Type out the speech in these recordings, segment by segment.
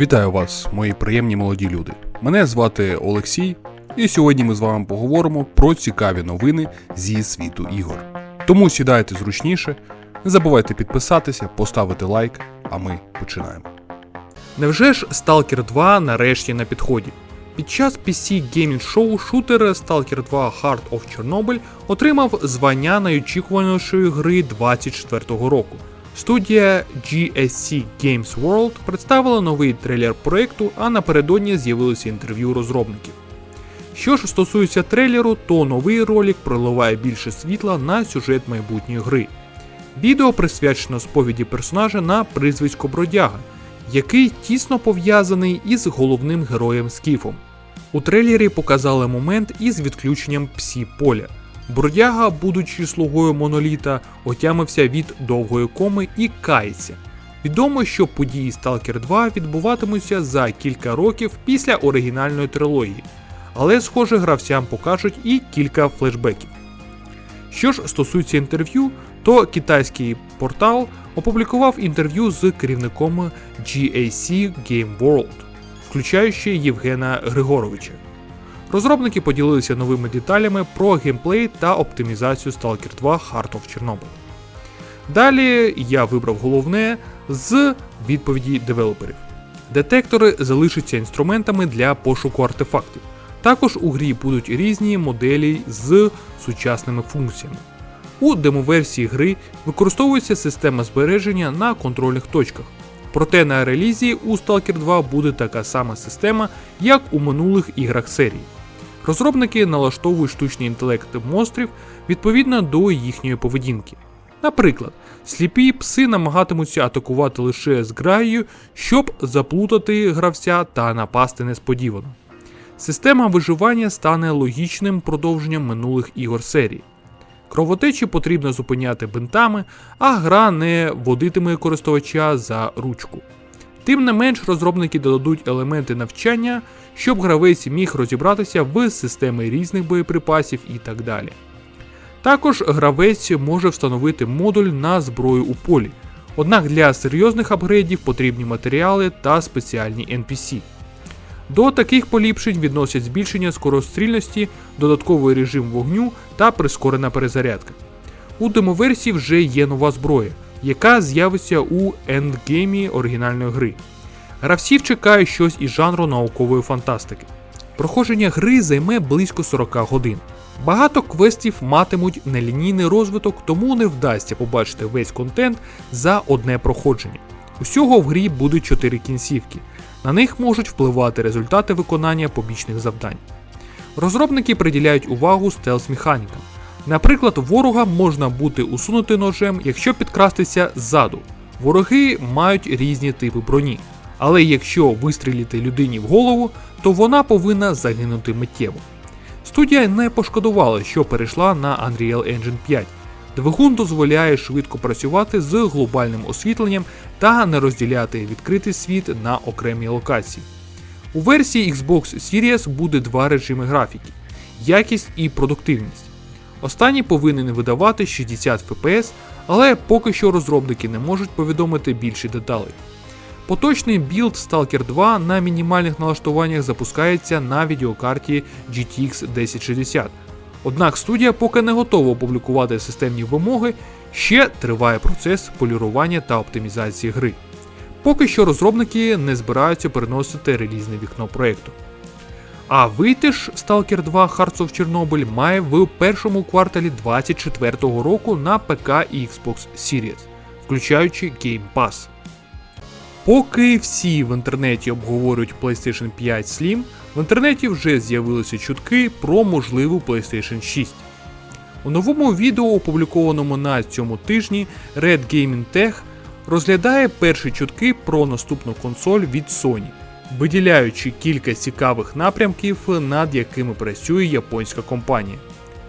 Вітаю вас, мої приємні молоді люди. Мене звати Олексій, і сьогодні ми з вами поговоримо про цікаві новини зі світу ігор. Тому сідайте зручніше, не забувайте підписатися, поставити лайк, а ми починаємо. Невже ж Stalker 2 нарешті на підході? Під час PC Gaming шоу шутер Stalker 2 Heart of Chernobyl отримав звання найочікуванішої гри 24-го року. Студія GSC Games World представила новий трейлер проекту, а напередодні з'явилося інтерв'ю розробників. Що ж стосується трейлеру, то новий ролик проливає більше світла на сюжет майбутньої гри. Відео присвячено сповіді персонажа на прізвисько Бродяга, який тісно пов'язаний із головним героєм Скіфом. У трейлері показали момент із відключенням псі поля. Бродяга, будучи слугою моноліта, отямився від довгої коми і кається. Відомо, що події Stalker 2 відбуватимуться за кілька років після оригінальної трилогії, але, схоже, гравцям покажуть і кілька флешбеків. Що ж стосується інтерв'ю, то китайський портал опублікував інтерв'ю з керівником GAC Game World, включаючи Євгена Григоровича. Розробники поділилися новими деталями про геймплей та оптимізацію Stalker 2 Heart of Chernobyl. Далі я вибрав головне з відповіді девелоперів. Детектори залишаться інструментами для пошуку артефактів. Також у грі будуть різні моделі з сучасними функціями. У демоверсії гри використовується система збереження на контрольних точках. Проте на релізі у Stalker 2 буде така сама система, як у минулих іграх серії. Розробники налаштовують штучний інтелект монстрів відповідно до їхньої поведінки. Наприклад, сліпі пси намагатимуться атакувати лише з граєю, щоб заплутати гравця та напасти несподівано. Система виживання стане логічним продовженням минулих ігор серії. Кровотечі потрібно зупиняти бинтами, а гра не водитиме користувача за ручку. Тим не менш, розробники додадуть елементи навчання, щоб гравець міг розібратися в системі різних боєприпасів і так далі. Також гравець може встановити модуль на зброю у полі, однак для серйозних апгрейдів потрібні матеріали та спеціальні NPC. До таких поліпшень відносять збільшення скорострільності, додатковий режим вогню та прискорена перезарядка. У демоверсії вже є нова зброя, яка з'явиться у ендгеймі оригінальної гри. Гравців чекає щось із жанру наукової фантастики. Проходження гри займе близько 40 годин. Багато квестів матимуть нелінійний розвиток, тому не вдасться побачити весь контент за одне проходження. Усього в грі будуть 4 кінцівки. На них можуть впливати результати виконання побічних завдань. Розробники приділяють увагу стелс-механікам. Наприклад, ворога можна бути усунути ножем, якщо підкрастися ззаду. Вороги мають різні типи броні, але якщо вистрілити людині в голову, то вона повинна загинути миттєво. Студія не пошкодувала, що перейшла на Unreal Engine 5. Двигун дозволяє швидко працювати з глобальним освітленням та не розділяти відкритий світ на окремі локації. У версії Xbox Series буде два режими графіки якість і продуктивність. Останній повинен видавати 60 FPS, але поки що розробники не можуть повідомити більше деталей. Поточний білд Stalker 2 на мінімальних налаштуваннях запускається на відеокарті GTX 1060. Однак студія поки не готова опублікувати системні вимоги, ще триває процес полірування та оптимізації гри. Поки що розробники не збираються переносити релізне вікно проєкту. А вийти ж Stalker 2 Hearts of Chernobyl має в першому кварталі 2024 року на ПК і Xbox Series, включаючи Game Pass. Поки всі в інтернеті обговорюють PlayStation 5 Slim, в інтернеті вже з'явилися чутки про можливу PlayStation 6. У новому відео, опублікованому на цьому тижні, Red Gaming Tech розглядає перші чутки про наступну консоль від Sony, виділяючи кілька цікавих напрямків, над якими працює японська компанія.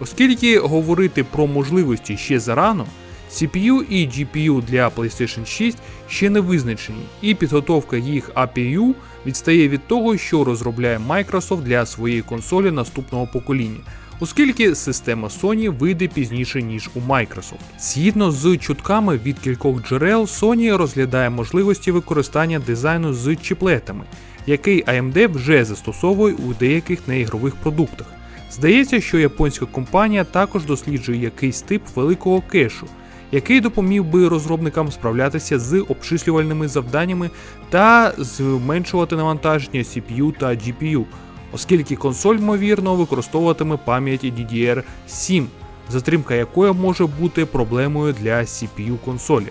Оскільки говорити про можливості ще зарано, CPU і GPU для PlayStation 6 ще не визначені, і підготовка їх APU відстає від того, що розробляє Microsoft для своєї консолі наступного покоління, оскільки система Sony вийде пізніше ніж у Microsoft. Згідно з чутками від кількох джерел, Sony розглядає можливості використання дизайну з чіплетами, який AMD вже застосовує у деяких неігрових продуктах. Здається, що японська компанія також досліджує якийсь тип великого кешу, який допоміг би розробникам справлятися з обчислювальними завданнями та зменшувати навантаження CPU та GPU, оскільки консоль, ймовірно, використовуватиме пам'ять DDR7, затримка якої може бути проблемою для CPU консолі.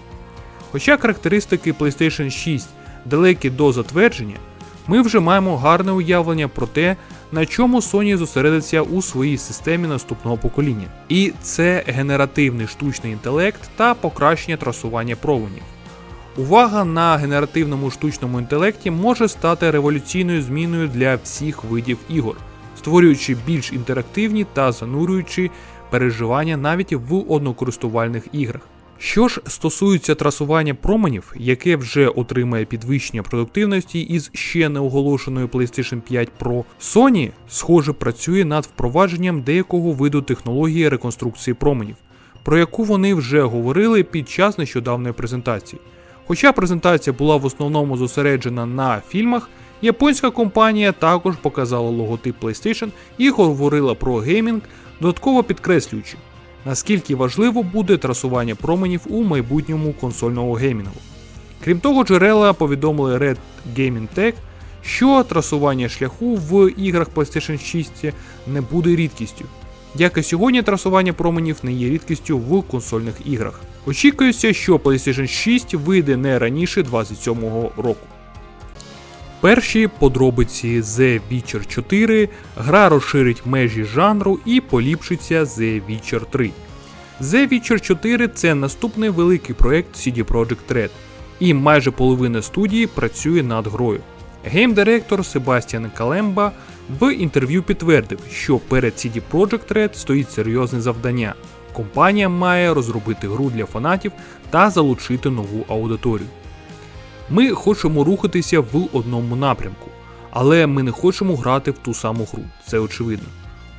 Хоча характеристики PlayStation 6 далекі до затвердження, ми вже маємо гарне уявлення про те, на чому Sony зосередиться у своїй системі наступного покоління. І це генеративний штучний інтелект та покращення трасування променів. Увага на генеративному штучному інтелекті може стати революційною зміною для всіх видів ігор, створюючи більш інтерактивні та занурюючи переживання навіть в однокористувальних іграх. Що ж стосується трасування променів, яке вже отримає підвищення продуктивності із ще не оголошеною PlayStation 5 Pro, Sony, схоже, працює над впровадженням деякого виду технології реконструкції променів, про яку вони вже говорили під час нещодавної презентації. Хоча презентація була в основному зосереджена на фільмах, японська компанія також показала логотип PlayStation і говорила про геймінг, додатково підкреслюючи, наскільки важливо буде трасування променів у майбутньому консольного геймінгу. Крім того, джерела повідомили Red Gaming Tech, що трасування шляху в іграх PlayStation 6 не буде рідкістю. Як і сьогодні, трасування променів не є рідкістю в консольних іграх. Очікується, що PlayStation 6 вийде не раніше 27-го року. Перші подробиці The Witcher 4, гра розширить межі жанру і поліпшиться The Witcher 3. The Witcher 4 це наступний великий проект CD Projekt Red, і майже половина студії працює над грою. Гейм-директор Себастьян Калемба в інтерв'ю підтвердив, що перед CD Projekt Red стоїть серйозне завдання. Компанія має розробити гру для фанатів та залучити нову аудиторію. Ми хочемо рухатися в одному напрямку, але ми не хочемо грати в ту саму гру, це очевидно.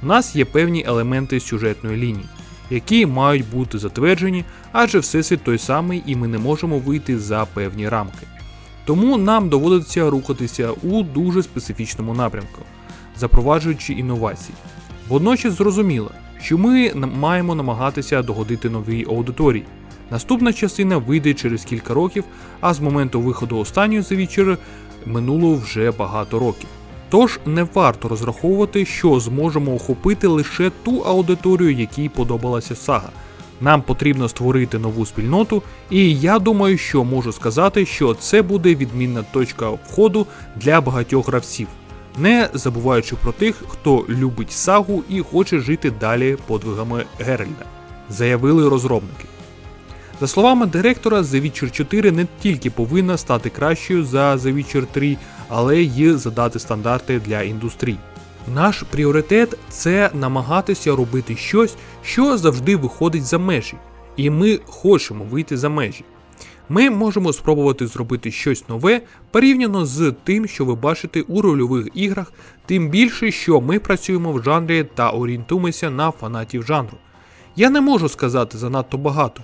У нас є певні елементи сюжетної лінії, які мають бути затверджені, адже всесвіт той самий і ми не можемо вийти за певні рамки. Тому нам доводиться рухатися у дуже специфічному напрямку, запроваджуючи інновації. Водночас зрозуміло, що ми маємо намагатися догодити новій аудиторії. Наступна частина вийде через кілька років, а з моменту виходу останньої The Witcher минуло вже багато років. Тож не варто розраховувати, що зможемо охопити лише ту аудиторію, якій подобалася сага. Нам потрібно створити нову спільноту, і я думаю, що можу сказати, що це буде відмінна точка входу для багатьох гравців, не забуваючи про тих, хто любить сагу і хоче жити далі подвигами Геральда, заявили розробники. За словами директора, The Witcher 4 не тільки повинна стати кращою за The Witcher 3, але й задати стандарти для індустрії. Наш пріоритет це намагатися робити щось, що завжди виходить за межі, і ми хочемо вийти за межі. Ми можемо спробувати зробити щось нове порівняно з тим, що ви бачите у рольових іграх, тим більше, що ми працюємо в жанрі та орієнтуємося на фанатів жанру. Я не можу сказати занадто багато,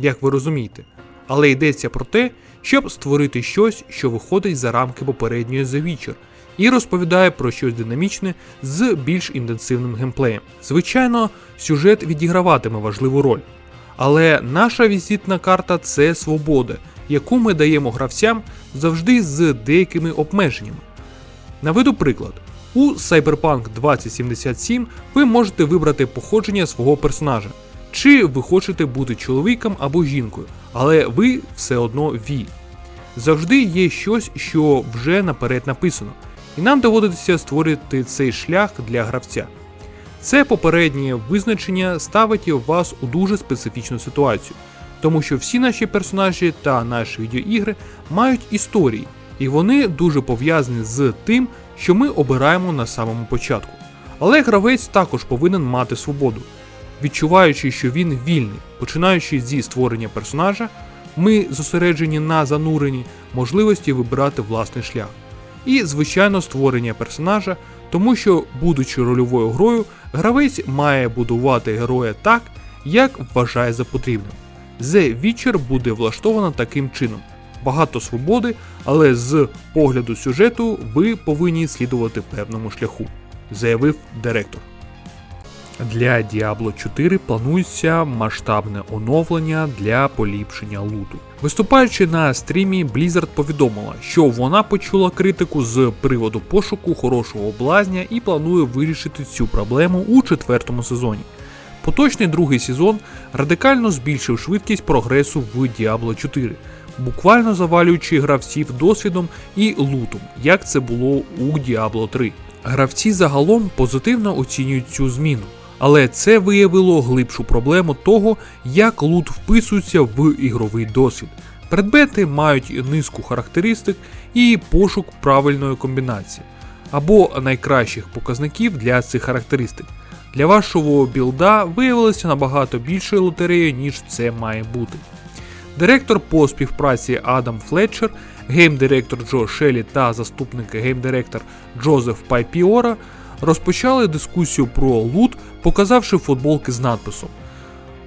як ви розумієте, але йдеться про те, щоб створити щось, що виходить за рамки попередньої The Witcher, і розповідає про щось динамічне з більш інтенсивним геймплеєм. Звичайно, сюжет відіграватиме важливу роль, але наша візитна карта це свобода, яку ми даємо гравцям завжди з деякими обмеженнями. Наведу приклад. У Cyberpunk 2077 ви можете вибрати походження свого персонажа, чи ви хочете бути чоловіком або жінкою, але ви все одно ві. Завжди є щось, що вже наперед написано, і нам доводиться створити цей шлях для гравця. Це попереднє визначення ставить вас у дуже специфічну ситуацію, тому що всі наші персонажі та наші відеоігри мають історії, і вони дуже пов'язані з тим, що ми обираємо на самому початку. Але гравець також повинен мати свободу, відчуваючи, що він вільний, починаючи зі створення персонажа, ми зосереджені на зануренні можливості вибирати власний шлях. і, звичайно, створення персонажа, тому що, будучи рольовою грою, гравець має будувати героя так, як вважає за потрібним. The Witcher буде влаштовано таким чином. Багато свободи, але з погляду сюжету ви повинні слідувати певному шляху, заявив директор. Для Diablo 4 планується масштабне оновлення для поліпшення луту. Виступаючи на стрімі, Blizzard повідомила, що вона почула критику з приводу пошуку хорошого блазня і планує вирішити цю проблему у четвертому сезоні. Поточний другий сезон радикально збільшив швидкість прогресу в Diablo 4, буквально завалюючи гравців досвідом і лутом, як це було у Diablo 3. Гравці загалом позитивно оцінюють цю зміну, але це виявило глибшу проблему того, як лут вписується в ігровий досвід. Предмети мають низку характеристик і пошук правильної комбінації, або найкращих показників для цих характеристик. Для вашого білда виявилося набагато більшою лотереєю, ніж це має бути. Директор по співпраці Адам Флетчер, геймдиректор Джо Шелі та заступник геймдиректор Джозеф Пайпіора розпочали дискусію про лут, показавши футболки з надписом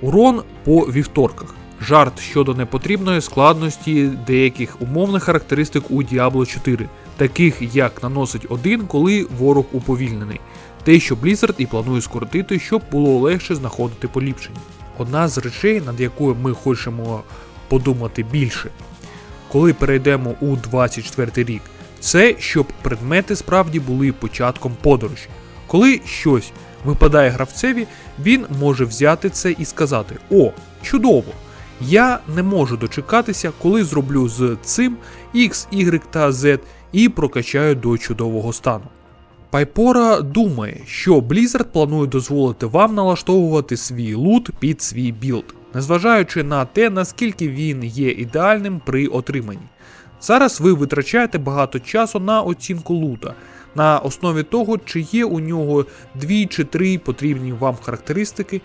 Урон по вівторках. Жарт щодо непотрібної складності деяких умовних характеристик у Diablo 4, таких як наносить один, коли ворог уповільнений, те, що Blizzard і планує скоротити, щоб було легше знаходити поліпшення. Одна з речей, над якою ми хочемо подумати більше, коли перейдемо у 24 рік, це щоб предмети справді були початком подорожі. Коли щось випадає гравцеві, він може взяти це і сказати: О, чудово! Я не можу дочекатися, коли зроблю з цим X, Y та Z і прокачаю до чудового стану. Пайпора думає, що Blizzard планує дозволити вам налаштовувати свій лут під свій білд, незважаючи на те, наскільки він є ідеальним при отриманні. Зараз ви витрачаєте багато часу на оцінку лута, на основі того, чи є у нього дві чи три потрібні вам характеристики,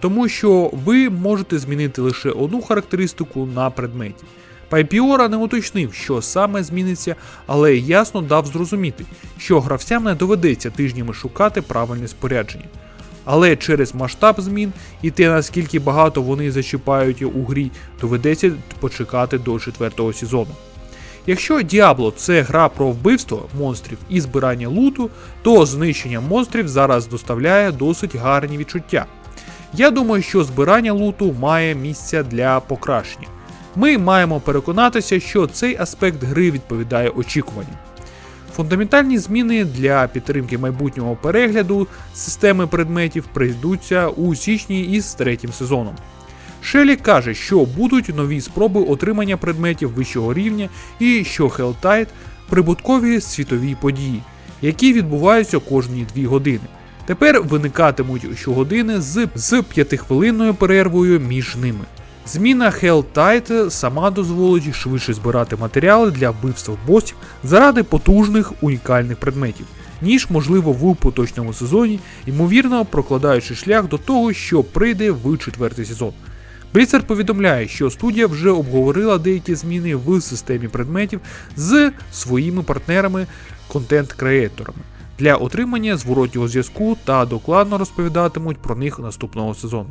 тому що ви можете змінити лише одну характеристику на предметі. Пайпіора не уточнив, що саме зміниться, але ясно дав зрозуміти, що гравцям не доведеться тижнями шукати правильне спорядження. Але через масштаб змін і те, наскільки багато вони зачіпають у грі, доведеться почекати до четвертого сезону. Якщо Diablo це гра про вбивство монстрів і збирання луту, то знищення монстрів зараз доставляє досить гарні відчуття. Я думаю, що збирання луту має місця для покращення. Ми маємо переконатися, що цей аспект гри відповідає очікуванням. Фундаментальні зміни для підтримки майбутнього перегляду системи предметів прийдуться у січні із третім сезоном. Шелі каже, що будуть нові спроби отримання предметів вищого рівня і що Helltide – прибуткові світові події, які відбуваються кожні 2 години. Тепер виникатимуть щогодини з, з п'ятихвилинною перервою між ними. Зміна Helltide сама дозволить швидше збирати матеріали для вбивства босів заради потужних унікальних предметів, ніж можливо в поточному сезоні, ймовірно прокладаючи шлях до того, що прийде в четвертий сезон. Blizzard повідомляє, що студія вже обговорила деякі зміни в системі предметів з своїми партнерами контент-креаторами для отримання зворотнього зв'язку та докладно розповідатимуть про них наступного сезону.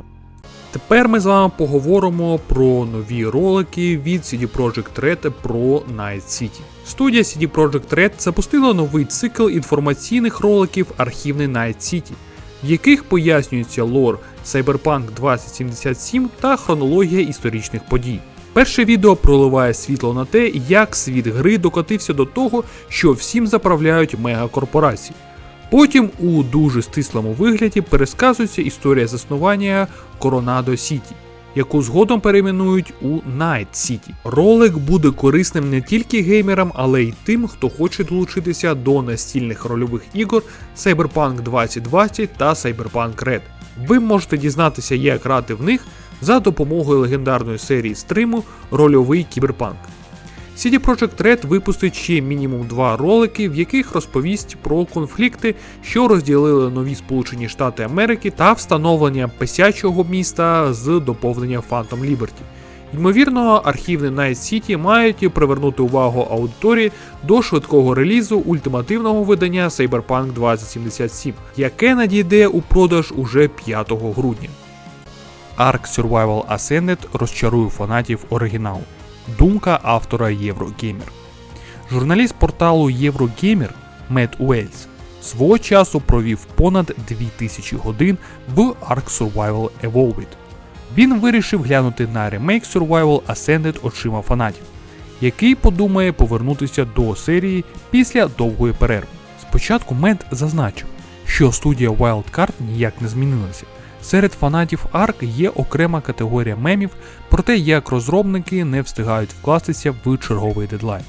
Тепер ми з вами поговоримо про нові ролики від CD Projekt Red про Night City. Студія CD Projekt Red запустила новий цикл інформаційних роликів Архівний Night City, в яких пояснюється лор Cyberpunk 2077 та хронологія історичних подій. Перше відео проливає світло на те, як світ гри докотився до того, що всім заправляють мегакорпорації. Потім у дуже стислому вигляді пересказується історія заснування Коронадо Сіті, яку згодом перейменують у Night City. Ролик буде корисним не тільки геймерам, але й тим, хто хоче долучитися до настільних рольових ігор Cyberpunk 2020 та Cyberpunk Red. Ви можете дізнатися, як грати в них за допомогою легендарної серії стриму Рольовий кіберпанк. CD Projekt Red випустить ще мінімум два ролики, в яких розповість про конфлікти, що розділили нові Сполучені Штати Америки та встановлення писячого міста з доповнення Phantom Liberty, Ймовірно, архівни Night City мають привернути увагу аудиторії до швидкого релізу ультимативного видання Cyberpunk 2077, яке надійде у продаж уже 5 грудня. Ark Survival Ascended розчарує фанатів оригіналу. Думка автора Eurogamer. Журналіст порталу Eurogamer Мет Уельс свого часу провів понад 2000 годин в Ark Survival Evolved. Він вирішив глянути на ремейк Survival Ascended очима фанатів, який подумає повернутися до серії після довгої перерви. Спочатку Мед зазначив, що студія Wildcard ніяк не змінилася. Серед фанатів Ark є окрема категорія мемів про те, як розробники не встигають вкластися в черговий дедлайн.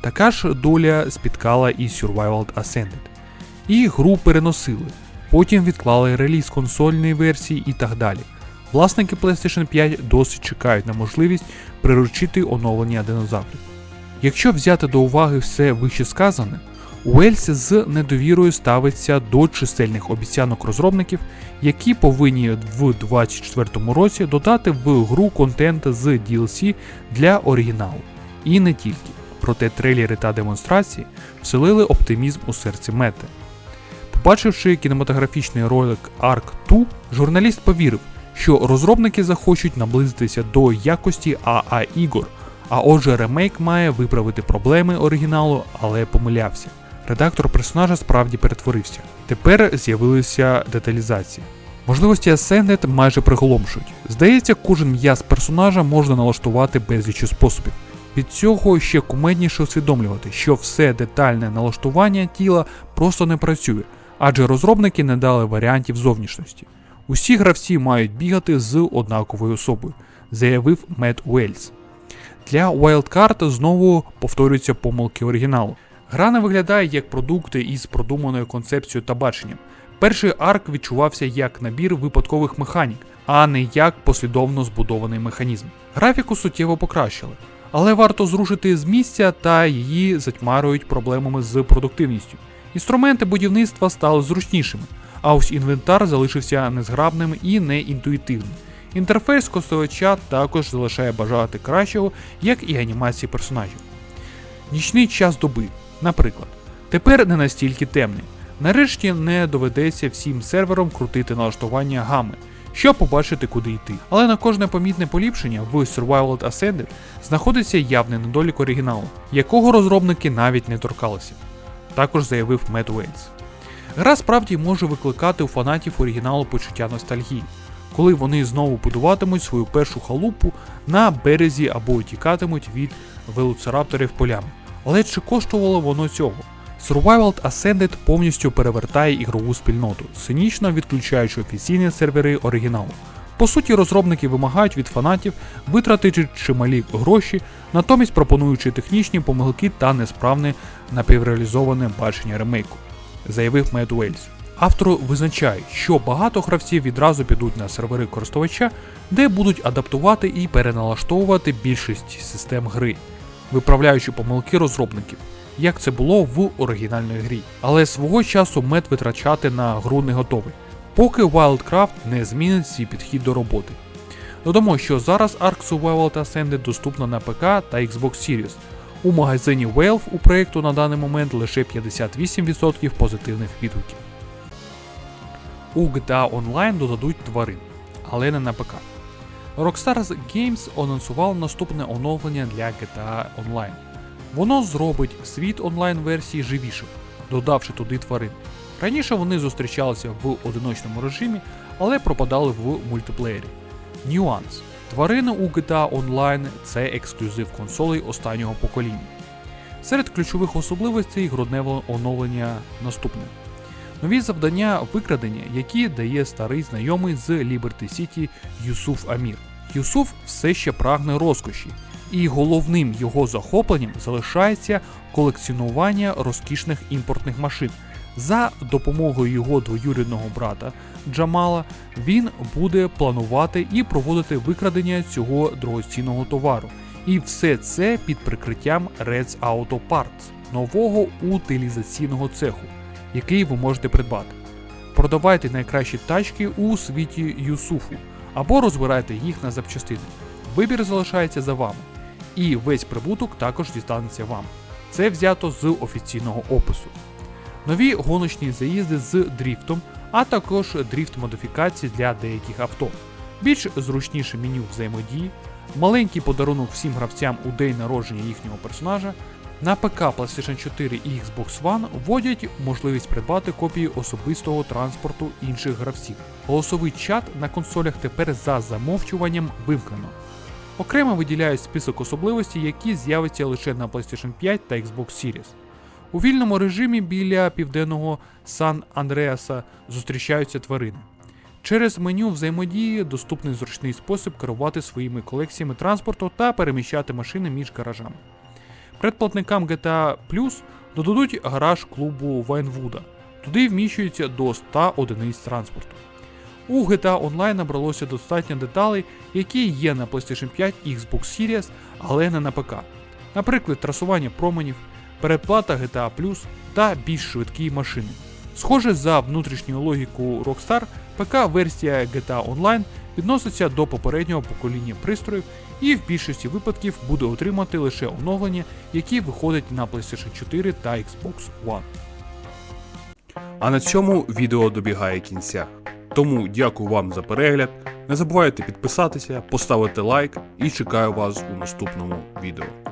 Така ж доля спіткала і Survival Ascended. І гру переносили, потім відклали реліз консольної версії і так далі. Власники PlayStation 5 досить чекають на можливість приручити оновлення динозаврів. Якщо взяти до уваги все вище сказане, Уельс з недовірою ставиться до чисельних обіцянок розробників, які повинні в 2024 році додати в гру контент з DLC для оригіналу. І не тільки. Проте трейлери та демонстрації вселили оптимізм у серці мети. Побачивши кінематографічний ролик Ark 2, журналіст повірив, що розробники захочуть наблизитися до якості АА ігор, а отже ремейк має виправити проблеми оригіналу, але помилявся. Редактор персонажа справді перетворився. Тепер з'явилися деталізації. Можливості Ascended майже приголомшують. Здається, кожен м'яз персонажа можна налаштувати безлічю способів. Від цього ще кумедніше усвідомлювати, що все детальне налаштування тіла просто не працює, адже розробники не дали варіантів зовнішності. Усі гравці мають бігати з однаковою особою, заявив Мет Уельс. Для Wildcard знову повторюються помилки оригіналу. Гра не виглядає як продукти із продуманою концепцією та баченням. Перший арк відчувався як набір випадкових механік, а не як послідовно збудований механізм. Графіку суттєво покращили, але варто зрушити з місця та її затьмарюють проблемами з продуктивністю. Інструменти будівництва стали зручнішими, а ось інвентар залишився незграбним і неінтуїтивним. Інтерфейс користувача також залишає бажати кращого, як і анімації персонажів. Нічний час доби, наприклад, тепер не настільки темний. Нарешті не доведеться всім серверам крутити налаштування гами, щоб побачити, куди йти. Але на кожне помітне поліпшення в Survival Ascended знаходиться явний недолік оригіналу, якого розробники навіть не торкалися. Також заявив Мед Уейтс. Гра справді може викликати у фанатів оригіналу почуття ностальгії, коли вони знову будуватимуть свою першу халупу на березі або тікатимуть від велоцирапторів полями. Але чи коштувало воно цього? Survival Ascended повністю перевертає ігрову спільноту, цинічно відключаючи офіційні сервери оригіналу. По суті, розробники вимагають від фанатів витратити чималі гроші, натомість пропонуючи технічні помилки та несправне напівреалізоване бачення ремейку, заявив Мед Уельс. Автор визначає, що багато гравців відразу підуть на сервери користувача, де будуть адаптувати і переналаштовувати більшість систем гри, виправляючи помилки розробників, як це було в оригінальній грі. Але свого часу мед витрачати на гру не готовий, поки Wildcraft не змінить свій підхід до роботи. Додамо, що зараз Ark Survival Ascended доступна на ПК та Xbox Series. У магазині Valve у проєкту на даний момент лише 58% позитивних відгуків. У GTA Online додадуть тварин, але не на ПК. Rockstar Games анонсував наступне оновлення для GTA Online. Воно зробить світ онлайн-версії живішим, додавши туди тварин. Раніше вони зустрічалися в одиночному режимі, але пропадали в мультиплеєрі. Нюанс. Тварини у GTA Online це ексклюзив консолей останнього покоління. Серед ключових особливостей грудневе оновлення наступне. Нові завдання викрадення, які дає старий знайомий з Liberty City Юсуф Амір. Юсуф все ще прагне розкоші, і головним його захопленням залишається колекціонування розкішних імпортних машин. За допомогою його двоюрідного брата Джамала він буде планувати і проводити викрадення цього дорогоцінного товару. І все це під прикриттям Reds Auto Parts, нового утилізаційного цеху, який ви можете придбати. Продавайте найкращі тачки у світі Юсуфу або розбирайте їх на запчастини. Вибір залишається за вами. І весь прибуток також дістанеться вам. Це взято з офіційного опису. Нові гоночні заїзди з дріфтом, а також дріфт модифікації для деяких авто, більш зручніше меню взаємодії, маленький подарунок всім гравцям у день народження їхнього персонажа. На ПК PlayStation 4 і Xbox One вводять можливість придбати копії особистого транспорту інших гравців. Голосовий чат на консолях тепер за замовчуванням вимкнено. Окремо виділяють список особливостей, які з'являться лише на PlayStation 5 та Xbox Series. У вільному режимі біля південного Сан Андреаса зустрічаються тварини. Через меню взаємодії доступний зручний спосіб керувати своїми колекціями транспорту та переміщати машини між гаражами. Предплатникам GTA Plus додадуть гараж клубу Вайнвуда. Туди вміщується до 100 одиниць транспорту. У GTA Online набралося достатньо деталей, які є на PlayStation 5 і Xbox Series, але не на ПК. Наприклад, трасування променів, передплата GTA Plus та більш швидкі машини. Схоже, за внутрішньою логікою Rockstar, ПК-версія GTA Online відноситься до попереднього покоління пристроїв і в більшості випадків буде отримати лише оновлення, які виходять на PlayStation 4 та Xbox One. А на цьому відео добігає кінця. Тому дякую вам за перегляд. Не забувайте підписатися, поставити лайк і чекаю вас у наступному відео.